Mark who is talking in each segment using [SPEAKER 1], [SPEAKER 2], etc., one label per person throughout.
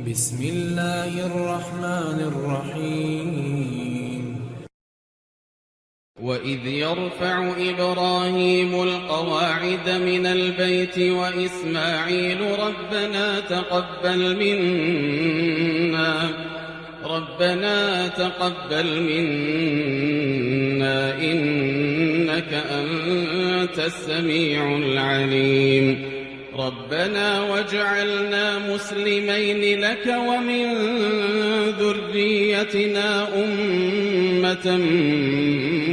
[SPEAKER 1] بسم الله الرحمن الرحيم.
[SPEAKER 2] وإذ يرفع إبراهيم القواعد من البيت وإسماعيل ربنا تقبل منا ربنا تقبل منا إنك أنت السميع العليم. ربنا واجعلنا مسلمين لك ومن ذريتنا أمة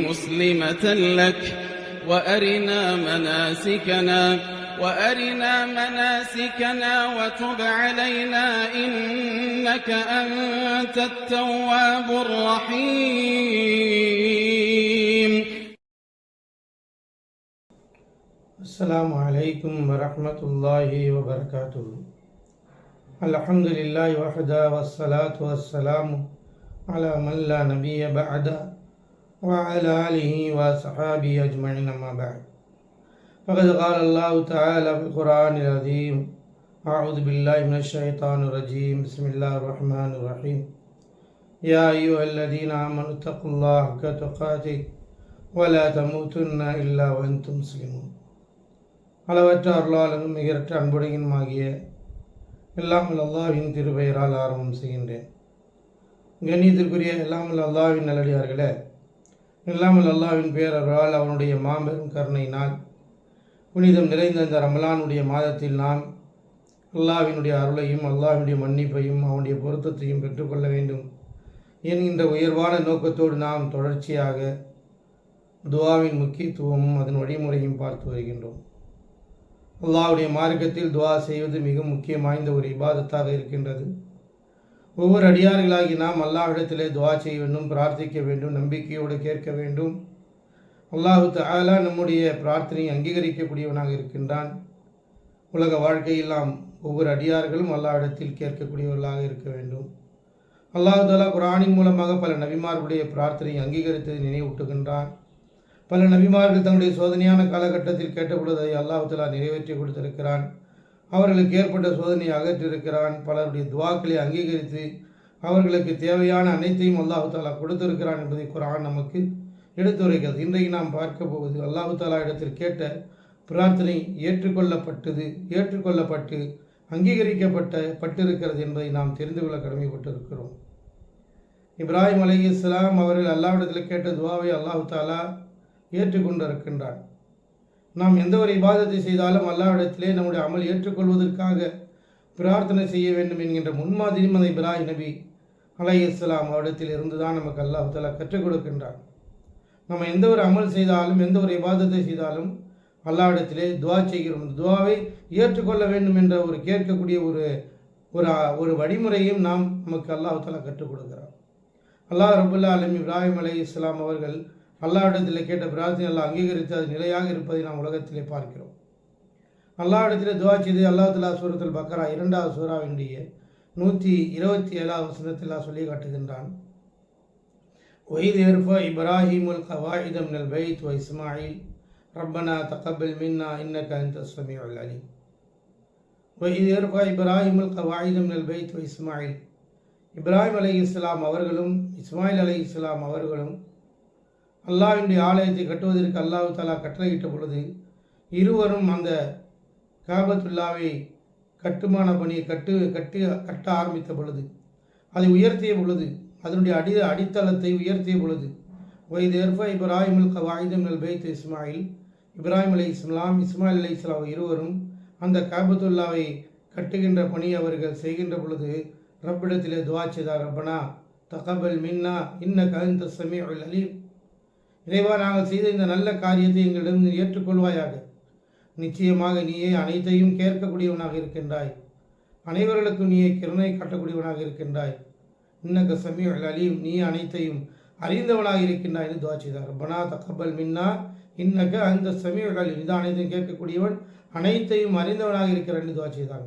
[SPEAKER 2] مسلمة لك وأرنا مناسكنا وأرنا مناسكنا وتب علينا إنك أنت التواب الرحيم.
[SPEAKER 3] السلام عليكم ورحمة الله وبركاته. الحمد لله وحده والصلاة والسلام على من لا نبي بعد وعلى آله وصحابه أجمعين أما بعد. فقد قال الله تعالى في القرآن العظيم أعوذ بالله من الشيطان الرجيم. بسم الله الرحمن الرحيم. يا أيها الذين آمنوا اتقوا الله حق تقاته ولا تموتن إلا وأنتم مسلمون. அளவற்ற அருளாளனும் மிகரற்ற அன்புடையனுமாகிய எல்லாம் அல்லாவின் திருப்பெயரால் ஆரம்பம் செய்கின்றேன். கண்ணியத்திற்குரிய எல்லாமல் அல்லாவின் நல்லடியார்களே எல்லாமல் அல்லாவின் பேரர்களால் அவனுடைய மாபெரும் கருணையினால் புனிதம் நிறைந்த இந்த ரமலானுடைய மாதத்தில் நாம் அல்லாவினுடைய அருளையும் அல்லாவினுடைய மன்னிப்பையும் அவனுடைய பொருத்தத்தையும் பெற்றுக்கொள்ள வேண்டும். என்கின்ற உயர்வான நோக்கத்தோடு நாம் தொடர்ச்சியாக துவாவின் முக்கியத்துவமும் அதன் வழிமுறையும் பார்த்து வருகின்றோம். அல்லாவுடைய மார்க்கத்தில் துவா செய்வது மிக முக்கியம் வாய்ந்த ஒரு இபாதத்தாக இருக்கின்றது. ஒவ்வொரு அடியார்களாகி நாம் அல்லாஹிடத்திலே துவா செய்ய வேண்டும் பிரார்த்திக்க வேண்டும் நம்பிக்கையோடு கேட்க வேண்டும். அல்லாஹு தாலா நம்முடைய பிரார்த்தனையை அங்கீகரிக்கக்கூடியவனாக இருக்கின்றான். உலக வாழ்க்கையில் நாம் ஒவ்வொரு அடியார்களும் அல்லாஹிடத்தில் கேட்கக்கூடியவர்களாக இருக்க வேண்டும். அல்லாஹு தாலா குரானின் மூலமாக பல நபிமார்களுடைய பிரார்த்தனையை அங்கீகரித்ததை நினைவூட்டுகின்றான். பல நபிமார்கள் தங்களுடைய சோதனையான காலகட்டத்தில் கேட்டபொழுது அதை அல்லாஹுலா நிறைவேற்றி கொடுத்திருக்கிறான். அவர்களுக்கு ஏற்பட்ட சோதனையை அகற்றிருக்கிறான் பலருடைய துவாக்களை அங்கீகரித்து அவர்களுக்கு தேவையான அனைத்தையும் அல்லாஹாலா கொடுத்திருக்கிறான் என்பதை குரான் நமக்கு எடுத்துரைக்கிறது இன்றைக்கு நாம் பார்க்க போவது அல்லாஹு தாலா இடத்தில் கேட்ட பிரார்த்தனை ஏற்றுக்கொள்ளப்பட்டது ஏற்றுக்கொள்ளப்பட்டு அங்கீகரிக்கப்பட்ட பட்டிருக்கிறது என்பதை நாம் தெரிந்து கொள்ள கடமைப்பட்டிருக்கிறோம். இப்ராஹிம் அலி இஸ்லாம் அவர்கள் அல்லாவிடத்தில் கேட்ட துவாவை அல்லாஹு தாலா ஏற்றுக்கொண்டிருக்கின்றான். நாம் எந்த ஒரு இபாதத்தை செய்தாலும் அல்லாவிடத்திலே நம்முடைய அமல் ஏற்றுக்கொள்வதற்காக பிரார்த்தனை செய்ய வேண்டும் என்கின்ற முன்மாதிரி மதை பிராய் நபி அலை இஸ்லாம் அவரிடத்தில் இருந்து தான் நமக்கு அல்லாஹ் கற்றுக் கொடுக்கின்றான். நம்ம எந்த ஒரு அமல் செய்தாலும் எந்த ஒரு இபாதத்தை செய்தாலும் அல்லாவிடத்திலே துவா செய்கிறோம். துவாவை ஏற்றுக்கொள்ள வேண்டும் என்ற ஒரு கேட்கக்கூடிய ஒரு ஒரு ஒரு வழிமுறையும் நாம் நமக்கு அல்லாஹ் கற்றுக் கொடுக்கிறான். அல்லாஹ் ரபுல்லா அலம் இப்ராஹிம் அலை இஸ்லாம் அவர்கள் அல்லாவிடத்தில் கேட்ட பிரார்த்தனை எல்லாம் அங்கீகரித்து அது நிலையாக இருப்பதை நாம் உலகத்திலே பார்க்கிறோம். அல்லாவிடத்தில் துவா செய்து அல்லா சூரத்தில் பக்கரா இரண்டாவது சூறாவினுடைய நூற்றி இருபத்தி ஏழாவது வசனத்தில் சொல்லி காட்டுகின்றான். ஒய்து ஏற்ப இப்ராஹிமுல் கவாயிதம் நல் பைத் வ இஸ்மாயில். ரப்பனா தகபில் மின்னா இன்னக அந்த சமீஉல் அலீம். ஒய்து ஏற்ப இப்ராஹிமுல் கவாயிதம் நல் பைத் வ இஸ்மாயில். இப்ராஹிம் அலி இஸ்லாம் அவர்களும் இஸ்மாயில் அலி இஸ்லாம் அவர்களும் அல்லாவினுடைய ஆலயத்தை கட்டுவதற்கு அல்லாஹு தாலா கட்டளையிட்ட பொழுது இருவரும் அந்த காபத்துல்லாவை கட்டுமான பணியை கட்டு கட்டி கட்ட ஆரம்பித்த பொழுது அதை உயர்த்திய பொழுது அதனுடைய அடி அடித்தளத்தை உயர்த்திய பொழுது வயது எர்ஃபா இப்ராஹிம் கவாயுதம் அல் பைத் இஸ்மாயில் இப்ராஹிம் அலி இஸ்லாம் இஸ்மாயில் அலி இஸ்லாம் இருவரும் அந்த காபத்துல்லாவை கட்டுகின்ற பணி அவர்கள் செய்கின்ற பொழுது ரப்பிடத்திலே துவா செய்தார் ரப்பனா தகபல் மின்னா இன்ன கலந்த சமீ அலீம். இறைவா நாங்கள் செய்த இந்த நல்ல காரியத்தை எங்களிடம் ஏற்றுக்கொள்வாயாக. நிச்சயமாக நீயே அனைத்தையும் கேட்கக்கூடியவனாக இருக்கின்றாய். அனைவர்களுக்கும் நீயே கிருணை காட்டக்கூடியவனாக இருக்கின்றாய். இன்னக்க சமீ அலீம் நீ அனைத்தையும் அறிந்தவனாக இருக்கின்றாய் என்று துவா செய்தார். பனா தகபல் மின்னா இன்னக்க அந்த சமீ அலீம் இதான் அனைத்தையும் கேட்கக்கூடியவன் அனைத்தையும் அறிந்தவனாக இருக்கிறான் என்று துவா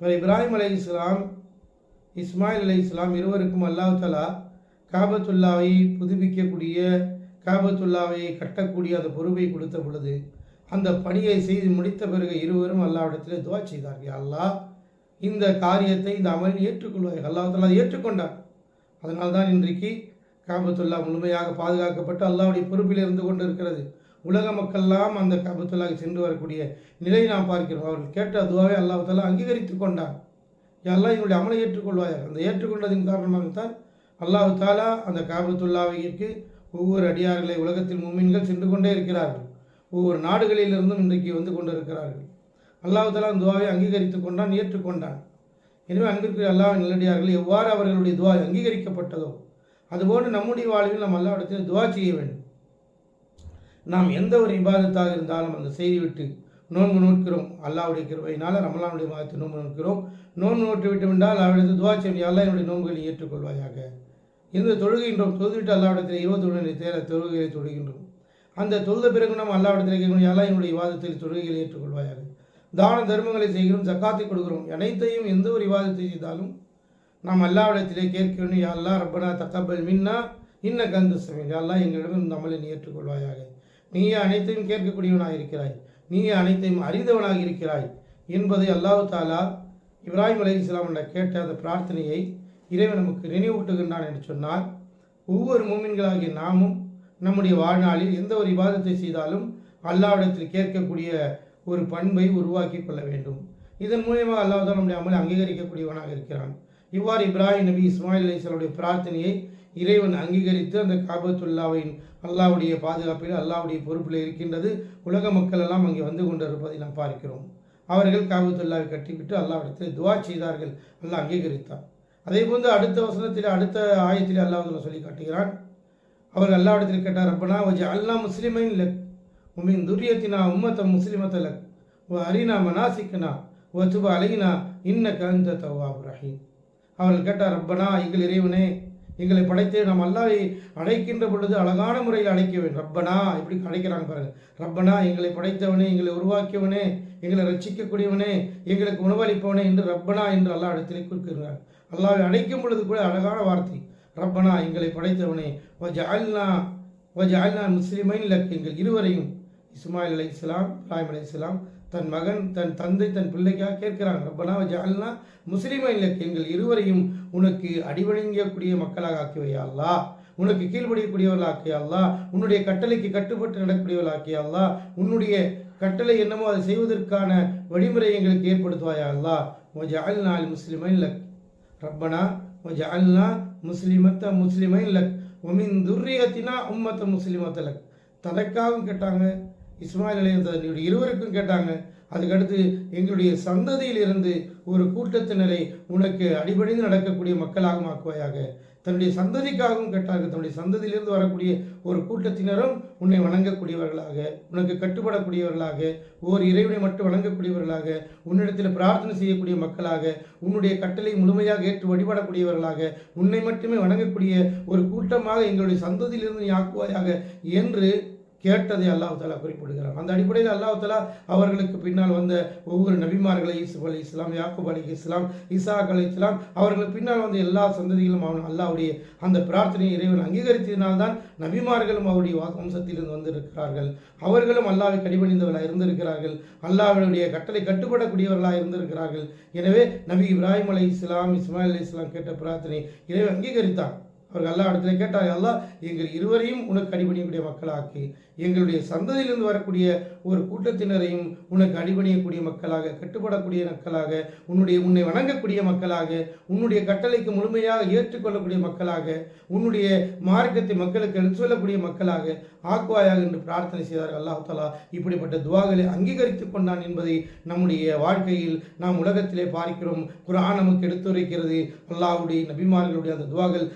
[SPEAKER 3] இப்போ இப்ராஹிம் அலி இஸ்லாம் இஸ்மாயில் அலி இஸ்லாம் இருவருக்கும் அல்லாஹ் தலா காபத்துல்லாவை புதுப்பிக்கக்கூடிய காபத்துல்லாவை கட்டக்கூடிய அந்த பொறுப்பை கொடுத்த பொழுது அந்த பணியை செய்து முடித்த பிறகு இருவரும் அல்லாவிடத்தில் துவா செய்தார்கள். அல்லாஹ் இந்த காரியத்தை இந்த அமல் ஏற்றுக்கொள்வார்கள் அல்லாஹால அதை ஏற்றுக்கொண்டார் அதனால் தான் இன்றைக்கு காபத்துல்லா முழுமையாக பாதுகாக்கப்பட்டு அல்லாவுடைய பொறுப்பில் இருந்து கொண்டு இருக்கிறது உலக மக்கள்லாம் அந்த காபத்துல்லாவுக்கு சென்று வரக்கூடிய நிலையை நாம் பார்க்கிறோம். அவர்கள் கேட்ட துவாவை அல்லாஹ் அங்கீகரித்து கொண்டார் எல்லாம் எங்களுடைய அமலை ஏற்றுக்கொள்வார்கள் அந்த ஏற்றுக்கொண்டதின் காரணமாகத்தான் அல்லாஹு தாலா அந்த காபத்துல்லாவிற்கு ஒவ்வொரு அடியார்களை உலகத்தில் மூமின்கள் சென்று கொண்டே இருக்கிறார்கள். ஒவ்வொரு நாடுகளிலிருந்தும் இன்றைக்கு வந்து கொண்டு இருக்கிறார்கள் துவாவை அங்கீகரித்து கொண்டான் ஏற்றுக்கொண்டான் எனவே அங்கிருக்கிற அல்லாஹ் நல்லடியார்கள் எவ்வாறு அவர்களுடைய துவா அங்கீகரிக்கப்பட்டதோ அதுபோன்று நம்முடைய வாழ்வில் நாம் அல்லாவிடத்தில் துவா செய்ய வேண்டும். நாம் எந்த ஒரு இபாதத்தாக இருந்தாலும் அந்த செய்தி விட்டு நோன்பு நோக்கிறோம். அல்லாவுடைய கிருவையினால் ரமலானுடைய மாதத்தை நோன்பு நோக்கிறோம். நோன்பு நோட்டு விட்டு விட்டால் அவரிடத்து துவா செய்யும் அல்லா என்னுடைய நோன்புகளை ஏற்றுக்கொள்வாயாக. இந்த தொழுகின்றோம். தொழுதுவிட்டு அல்லாவிடத்தில் இருபத்தி ஒன்று தேர தொழுகைகளை தொழுகின்றோம். அந்த தொழுத பிறகு நாம் அல்லாவிடத்தில் கேட்கணும் அல்லா என்னுடைய விவாதத்தில் தொழுகைகளை ஏற்றுக்கொள்வாயாக? தான தர்மங்களை செய்கிறோம் சக்காத்தை கொடுக்கிறோம். அனைத்தையும் எந்த ஒரு விவாதத்தை செய்தாலும் நாம் அல்லாவிடத்திலே கேட்க வேண்டும் அல்லா ரப்பனா தக்கபல் மின்னா இன்ன கந்து சமையல் அல்லா எங்களிடம் இந்த அமலை நீ ஏற்றுக்கொள்வாயாக. நீயே அனைத்தையும் கேட்கக்கூடியவனாக இருக்கிறாய். நீயே அனைத்தையும் அறிந்தவனாக இருக்கிறாய் என்பதை அல்லாஹு தாலா இப்ராஹிம் அலி இஸ்லாம் என்ற கேட்ட அந்த பிரார்த்தனையை இறைவன் நமக்கு நினைவூட்டுகின்றான் என்று சொன்னால் ஒவ்வொரு மூமின்களாகிய நாமும் நம்முடைய வாழ்நாளில் எந்த ஒரு விவாதத்தை செய்தாலும் அல்லாவிடத்தில் கேட்கக்கூடிய ஒரு பண்பை உருவாக்கி கொள்ள வேண்டும். இதன் மூலியமாக அல்லாஹ் நம்முடைய அமலை அங்கீகரிக்கக்கூடியவனாக இருக்கிறான். இவ்வாறு இப்ராஹிம் நபி இஸ்மாயில் அலிசலுடைய பிரார்த்தனையை இறைவன் அங்கீகரித்து அந்த காபத்துல்லாவின் அல்லாவுடைய பாதுகாப்பில் அல்லாவுடைய பொறுப்பில் இருக்கின்றது. உலக மக்கள் எல்லாம் அங்கே வந்து கொண்டிருப்பதை நாம் பார்க்கிறோம். அவர்கள் காபத்துல்லாவை கட்டிவிட்டு அல்லாவிடத்தில் துவா செய்தார்கள். அல்லாஹ் அங்கீகரித்தார் அதே போன்று அடுத்த வசனத்தில் அடுத்த ஆயத்தில் அல்லாஹ் சொல்லி காட்டுகிறான். அவர் அல்லாவிடத்தில் கேட்டார் ரப்பனா வஜ அல்லா முஸ்லிமைன் லக். உமின் துரியத்தினா உம்மத்த முஸ்லிமத்தலக் ஓ அரினா மனாசிக்கனா ஓ துப அலைனா இன்ன கந்த தவாப் ரஹீம். அவர்கள் கேட்டார் ரப்பனா எங்கள் இறைவனே எங்களை படைத்து நாம் அல்லாவை அழைக்கின்ற பொழுது அழகான முறையில் அழைக்க வேண்டும். ரப்பனா இப்படி அழைக்கிறாங்க பாருங்கள் ரப்பனா எங்களை படைத்தவனே எங்களை உருவாக்கியவனே எங்களை ரட்சிக்கக்கூடியவனே எங்களுக்கு உணவளிப்பவனே என்று ரப்பனா என்று அல்லா இடத்திலே குறிக்கிறார் அல்லாவை அழைக்கும் பொழுது கூட அழகான வார்த்தை. ரப்பனா எங்களை படைத்தவனே ஓ வஜால்னா முஸ்லிமைன் லக் எங்கள் இருவரையும். இஸ்மாயில் அலை இஸ்லாம் இப்ராஹிம் அலை இஸ்லாம் தன் மகன் தன் தந்தை தன் பிள்ளைக்காக கேட்கிறாங்க. ரப்பனா ஜால்னா முஸ்லிமை லக் எங்கள் இருவரையும் உனக்கு அடிவணங்கக்கூடிய மக்களாக ஆக்கிவையா அல்லா உனக்கு கீழ்படியக்கூடியவர்களாக்கிய அல்லா உன்னுடைய கட்டளைக்கு கட்டுப்பட்டு நடக்கக்கூடியவர்களாக்கிய அல்லா உன்னுடைய கட்டளை என்னமோ அதை செய்வதற்கான வழிமுறை எங்களுக்கு ஏற்படுத்துவாயா அல்லா ஜால்னா அல் முஸ்லிமை லக் ரப்பனா ஜால்னா முஸ்லிமத்த முஸ்லிமை லக் ஒமின் துர்ரியத்தினா உம்மத்த முஸ்லிமத்த லக் தனக்காகவும் கேட்டாங்க. இஸ்மாயில் அலி இருவருக்கும் கேட்டாங்க. அதுக்கடுத்து எங்களுடைய சந்ததியில் இருந்து ஒரு கூட்டத்தினரை உனக்கு அடிபடிந்து நடக்கக்கூடிய மக்களாக ஆக்குவாயாக. தன்னுடைய சந்ததிக்காகவும் கேட்டார்கள். தன்னுடைய சந்ததியிலிருந்து வரக்கூடிய ஒரு கூட்டத்தினரும் உன்னை வணங்கக்கூடியவர்களாக உனக்கு கட்டுப்படக்கூடியவர்களாக ஓர் இறைவனை மட்டும் வணங்கக்கூடியவர்களாக உன்னிடத்தில் பிரார்த்தனை செய்யக்கூடிய மக்களாக உன்னுடைய கட்டளை முழுமையாக ஏற்று வழிபடக்கூடியவர்களாக உன்னை மட்டுமே வணங்கக்கூடிய ஒரு கூட்டமாக எங்களுடைய சந்ததியிலிருந்து நீ ஆக்குவாயாக என்று கேட்டதை அல்லாஹாலா குறிப்பிடுகிறார். அந்த அடிப்படையில் அல்லாஹாலா அவர்களுக்கு பின்னால் வந்த ஒவ்வொரு நபிமார்களை யூசுப் அலி இஸ்லாம் யாக்குப் அலி இஸ்லாம் இசாக் அலி இஸ்லாம் அவர்களுக்கு பின்னால் வந்த எல்லா சந்ததிகளும் அவன் அல்லாவுடைய அந்த பிரார்த்தனையை இறைவன் அங்கீகரித்ததினால்தான் நபிமார்களும் அவருடைய வம்சத்திலிருந்து வந்திருக்கிறார்கள். அவர்களும் அல்லாவை கடிபணிந்தவர்களாக இருந்திருக்கிறார்கள். அல்லாஹ்வுடைய கட்டளை கட்டுப்படக்கூடியவர்களாக இருந்திருக்கிறார்கள். எனவே நபி இப்ராஹிம் அலி இஸ்லாம் இஸ்மாயில் அலி இஸ்லாம் கேட்ட பிரார்த்தனை இறைவன் அங்கீகரித்தான் அவர்கள் எல்லா இடத்துல கேட்டார் அல்லா எங்கள் இருவரையும் உனக்கு அடிபணியக்கூடிய மக்களாக்கி எங்களுடைய சந்ததியிலிருந்து வரக்கூடிய ஒரு கூட்டத்தினரையும் உனக்கு அடிபணியக்கூடிய மக்களாக கட்டுப்படக்கூடிய மக்களாக உன்னுடைய உன்னை வணங்கக்கூடிய மக்களாக உன்னுடைய கட்டளைக்கு முழுமையாக ஏற்றுக்கொள்ளக்கூடிய மக்களாக உன்னுடைய மார்க்கத்தை மக்களுக்கு எடுத்து சொல்லக்கூடிய மக்களாக ஆக்குவாயாக என்று பிரார்த்தனை செய்தார் அல்லாஹ் தாலா இப்படிப்பட்ட துவாகளை அங்கீகரித்து கொண்டான் என்பதை நம்முடைய வாழ்க்கையில் நாம் உலகத்திலே பார்க்கிறோம். குரான் நமக்கு எடுத்துரைக்கிறது. அல்லாஹ்வுடைய நபிமார்களுடைய அந்த துவாகள்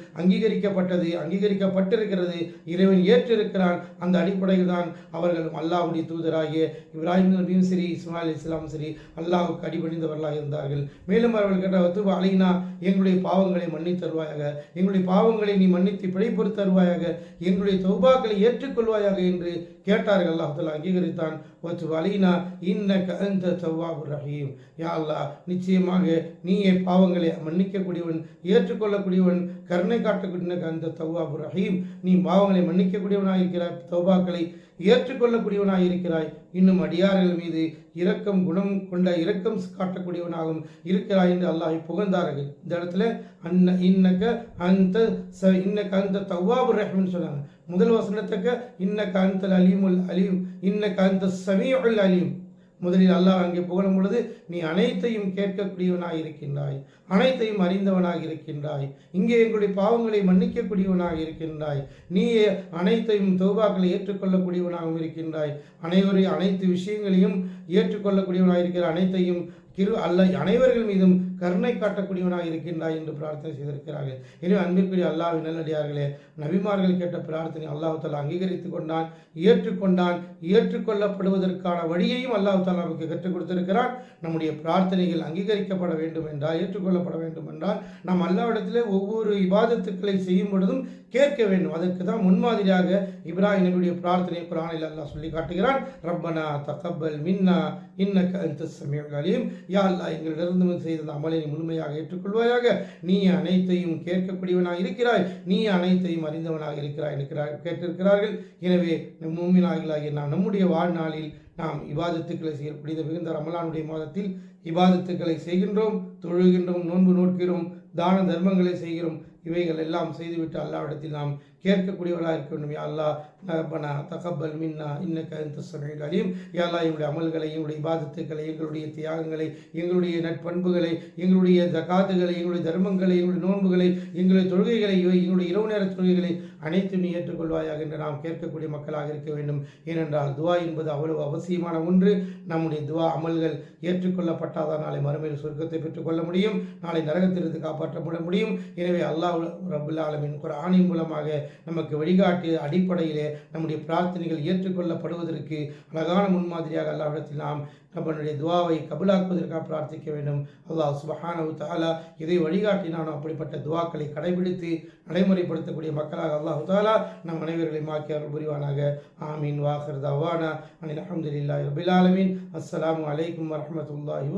[SPEAKER 3] அங்கீகரிக்கப்பட்டது அங்கீகரிக்கப்பட்டிருக்கிறது இறைவன் ஏற்றிருக்கிறான். அந்த அடிப்படையில் தான் அவர்கள் அல்லாஹுடைய தூதராகிய இப்ராஹிம் நபியும் சரி இஸ்மாயில் இஸ்லாம் சரி அல்லாஹுக்கு அடிபணிந்தவர்களாக இருந்தார்கள். மேலும் அவர்கள் கேட்ட வத்துப அலைனா எங்களுடைய பாவங்களை மன்னித்து தருவாயாக எங்களுடைய பாவங்களை நீ மன்னித்து பிழைப்பொறுத்து தருவாயாக எங்களுடைய தொகுபாக்களை ஏற்றுக்கொள்வாயாக என்று கேட்டார்கள். அல்லாஹ் அங்கீகரித்தான். வலினா இன்னக்க அந்த தவ்வாபு ரஹீம். யா அல்லா நிச்சயமாக நீயே பாவங்களை மன்னிக்கக்கூடியவன் ஏற்றுக்கொள்ளக்கூடியவன் கருணை காட்டக்கூடிய அந்த தவ்வாபு ரஹீம். நீ பாவங்களை மன்னிக்கக்கூடியவனாக இருக்கிறாய் தௌபாக்களை ஏற்றுக்கொள்ளக்கூடியவனாக இருக்கிறாய் இன்னும் அடியார்கள் மீது இரக்கம் குணம் கொண்ட இரக்கம் காட்டக்கூடியவனாகவும் இருக்கிறாய் என்று அல்லாஹ் புகழ்ந்தார்கள். இந்த இடத்துல அன்ன இன்னக்க அந்த ச இன்னக்க அந்த தவ்வாபு ரஹீம்னு சொன்னாங்க. முதல் வசனத்துக்கு இன்ன காந்தல் அலீமுல் அலீம் இன்ன காந்த சமீல் அலீம். முதலில் அல்லாஹ் அங்கே புகழும் பொழுது நீ அனைத்தையும் கேட்கக்கூடியவனாக இருக்கின்றாய் அனைத்தையும் அறிந்தவனாக இருக்கின்றாய் இங்கே எங்களுடைய பாவங்களை மன்னிக்கக்கூடியவனாக இருக்கின்றாய் நீ அனைத்தையும் தௌபாக்களை ஏற்றுக்கொள்ளக்கூடியவனாகவும் இருக்கின்றாய் அனைவரையும் அனைத்து விஷயங்களையும் ஏற்றுக்கொள்ளக்கூடியவனாக இருக்கிற அனைத்தையும் கிரு அல்ல அனைவர்கள் மீதும் கருணை காட்டக்கூடியவனாக இருக்கின்றாய் என்று பிரார்த்தனை செய்திருக்கிறார்கள். எனவே அன்பிற்குரிய அல்லாஹ் நல்லடியார்களே நபிமார்கள் கேட்ட பிரார்த்தனை அல்லாஹால அங்கீகரித்து கொண்டான் ஏற்றுக்கொண்டான் ஏற்றுக்கொள்ளப்படுவதற்கான வழியையும் அல்லாஹால நமக்கு கற்றுக் கொடுத்திருக்கிறான். நம்முடைய பிரார்த்தனைகள் அங்கீகரிக்கப்பட வேண்டும் என்றால் ஏற்றுக்கொள்ளப்பட வேண்டும் என்றால் நாம் அல்லாவிடத்திலே ஒவ்வொரு இபாதத்துக்களை செய்யும் பொழுதும் கேட்க வேண்டும். அதற்கு தான் முன்மாதிரியாக இப்ராஹிம் நபியுடைய பிரார்த்தனை குரானில் அல்லாஹ் சொல்லி காட்டுகிறான். ரப்பனா தகப்பல் மின்னா இன்ன அந்த சமீஉல் யா அல்லா எங்களிடமிருந்து செய்த அமலை முழுமையாக ஏற்றுக்கொள்வாயாக. நீ அனைத்தையும் கேட்கக்கூடியவனாக இருக்கிறாய். நீ அனைத்தையும் அறிந்தவனாக இருக்கிறாய் இருக்கிறாய் கேட்டிருக்கிறார்கள். எனவே மூமினாகிலாகிய நாம் நம்முடைய வாழ்நாளில் நாம் இவாதத்துக்களை செய்ய புனித மிகுந்த ரமலானுடைய மாதத்தில் இவாதத்துக்களை செய்கின்றோம் தொழுகின்றோம் நோன்பு நோட்கிறோம் தான தர்மங்களை செய்கிறோம். இவைகள் எல்லாம் செய்துவிட்டு அல்லாவிடத்தில் நாம் கேட்கக்கூடியவர்களாக இருக்க வேண்டும். யாழ்லா அல்லாஹ் ரப்பனா தகப்பல் மின்னா இன்னக்க அந்த சமையல் அலியும் யா எங்களுடைய அமல்களை எங்களுடைய இபாதத்துக்களை எங்களுடைய தியாகங்களை எங்களுடைய நட்பண்புகளை எங்களுடைய ஜகாத்துகளை எங்களுடைய தர்மங்களை எங்களுடைய நோன்புகளை எங்களுடைய தொழுகைகளை எங்களுடைய இரவு நேர தொழுகைகளை அனைத்தும் நீ ஏற்றுக்கொள்வாயாக என்று நாம் கேட்கக்கூடிய மக்களாக இருக்க வேண்டும். ஏனென்றால் துவா என்பது அவ்வளவு அவசியமான ஒன்று. நம்முடைய துவா அமல்கள் ஏற்றுக்கொள்ளப்பட்டாதான் நாளை மறுமையில் சொர்க்கத்தை பெற்றுக்கொள்ள முடியும். நாளை நரகத்திலிருந்து காப்பாற்றப்பட முடியும். எனவே அல்லாஹ் ரபுல் ஆலமின் குரானின் மூலமாக நமக்கு வழிகாட்டிய அடிப்படையிலே நம்முடைய பிரார்த்தனைகள் ஏற்றுக்கொள்ளப்படுவதற்கு அழகான முன்மாதிரியாக அல்லாவிடத்தில் நாம் நம்மளுடைய துவாவை கபுலாக்குவதற்காக பிரார்த்திக்க வேண்டும். அல்லாஹ் சுபஹானவு தாலா இதை வழிகாட்டினானோ அப்படிப்பட்ட துவாக்களை கடைபிடித்து நடைமுறைப்படுத்தக்கூடிய மக்களாக அல்லாஹு தாலா நம் அனைவர்களை மாக்கி அருள் புரிவானாக. ஆமீன். வாஹர் தவானா. அனில் அஹமதுல்லா ரபில் ஆலமீன். அஸ்ஸலாமு அலைக்கும் வரஹமத்துல்லாஹி